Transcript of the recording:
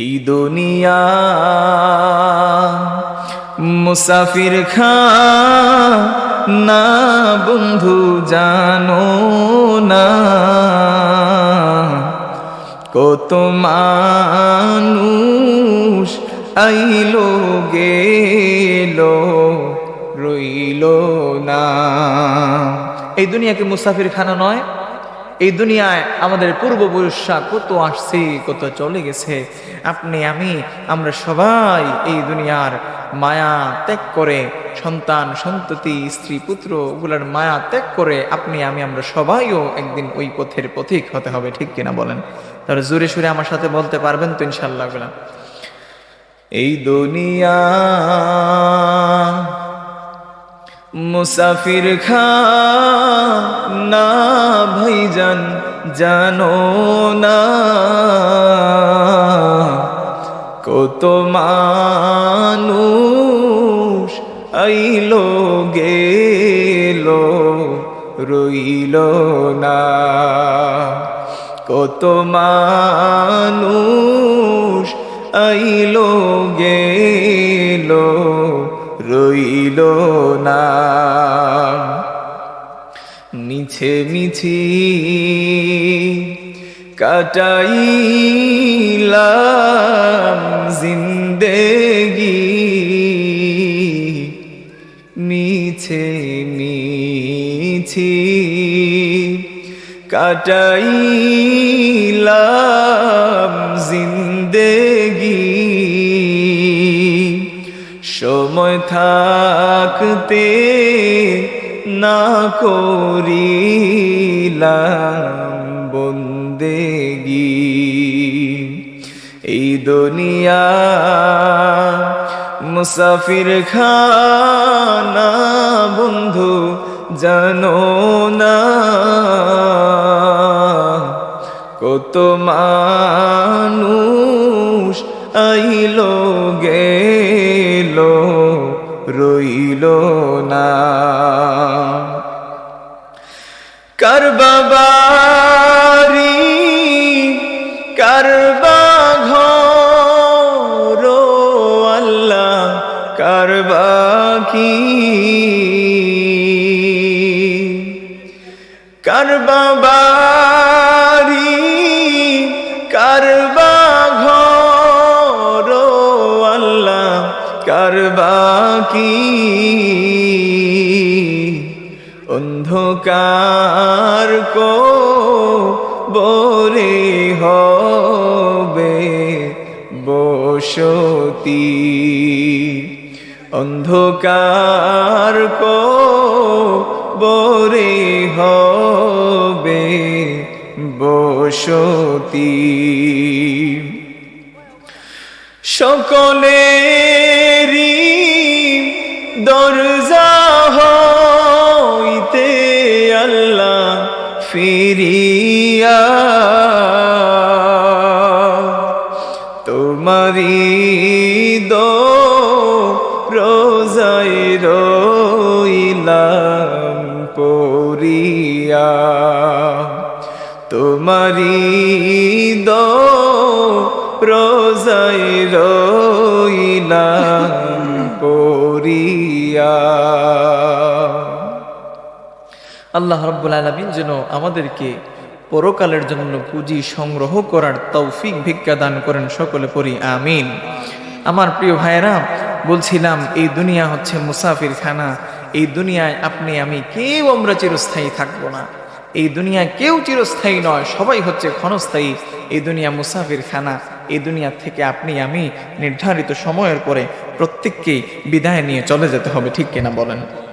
এই দুনিয়া মুসাফির খা না বন্ধু জানো না। কত মানুষ আইলো, গেলো, রইল না। এই দুনিয়াকে মুসাফির খানা নয় এই দুনিয়ায় আমাদের পূর্বপুরুষরা কত আসছে, কত চলে গেছে। আপনি, আমি, আমরা সবাই এই দুনিয়ার মায়া ত্যাগ করে, সন্তান, সন্ততি, স্ত্রী, পুত্র, ওগুলার মায়া ত্যাগ করে, আপনি, আমি, আমরা সবাইও একদিন ওই পথের পথিক হতে হবে, ঠিক কিনা বলেন? তাহলে জোরে সুরে আমার সাথে বলতে পারবেন তো ইনশাল্লাহ এই দুনিয়া মুসাফির না ভাইজান, জানো না। কত মানুষ আইলো, গেলো, রইল না। কত মানুষ আইলো, গেলো। রইল না। মিছে মিছি কাটাইলাম জিন্দেগি। মিছে মিছি কাটাইলাম জিন্দেগি। সময় থাকতে না করিলাম বন্দেগি। এই দুনিয়া মুসাফির খানা বন্ধু জানো না। কত মানুষ আইলো গেলো রইল না। কারবাবারি কারবা ঘর আল্লাহ কারবা কি কারবাবারি কারবা কারবা কি অন্ধকার কো বরে হবে বসতি। অন্ধকার কো বরে হবে বসতি। সকলেরই দরজা হইতে আল্লাহ ফিরিয়া। তোমারি দো রোজাই রইলাম পরিয়া তোমারি দো রোজাই রইলাম পরিয়া আল্লাহ রব্বুল আলমিন যেন আমাদেরকে পরকালের জন্য পুঁজি সংগ্রহ করার তৌফিক ভিক্ষা দান করেন সকলে পড়ি, আমিন। আমার প্রিয় ভাইয়েরা, বলছিলাম, এই দুনিয়া হচ্ছে মুসাফির খানা এই দুনিয়ায় আপনি, আমি কেউ আমরা চিরস্থায়ী থাকব না। এই দুনিয়া কেউ চিরস্থায়ী নয়, সবাই হচ্ছে ক্ষণস্থায়ী। এই দুনিয়া মুসাফির খানা এই দুনিয়া থেকে আপনি, আমি নির্ধারিত সময়ের পরে প্রত্যেককেই বিদায় নিয়ে চলে যেতে হবে, ঠিক কিনা বলেন?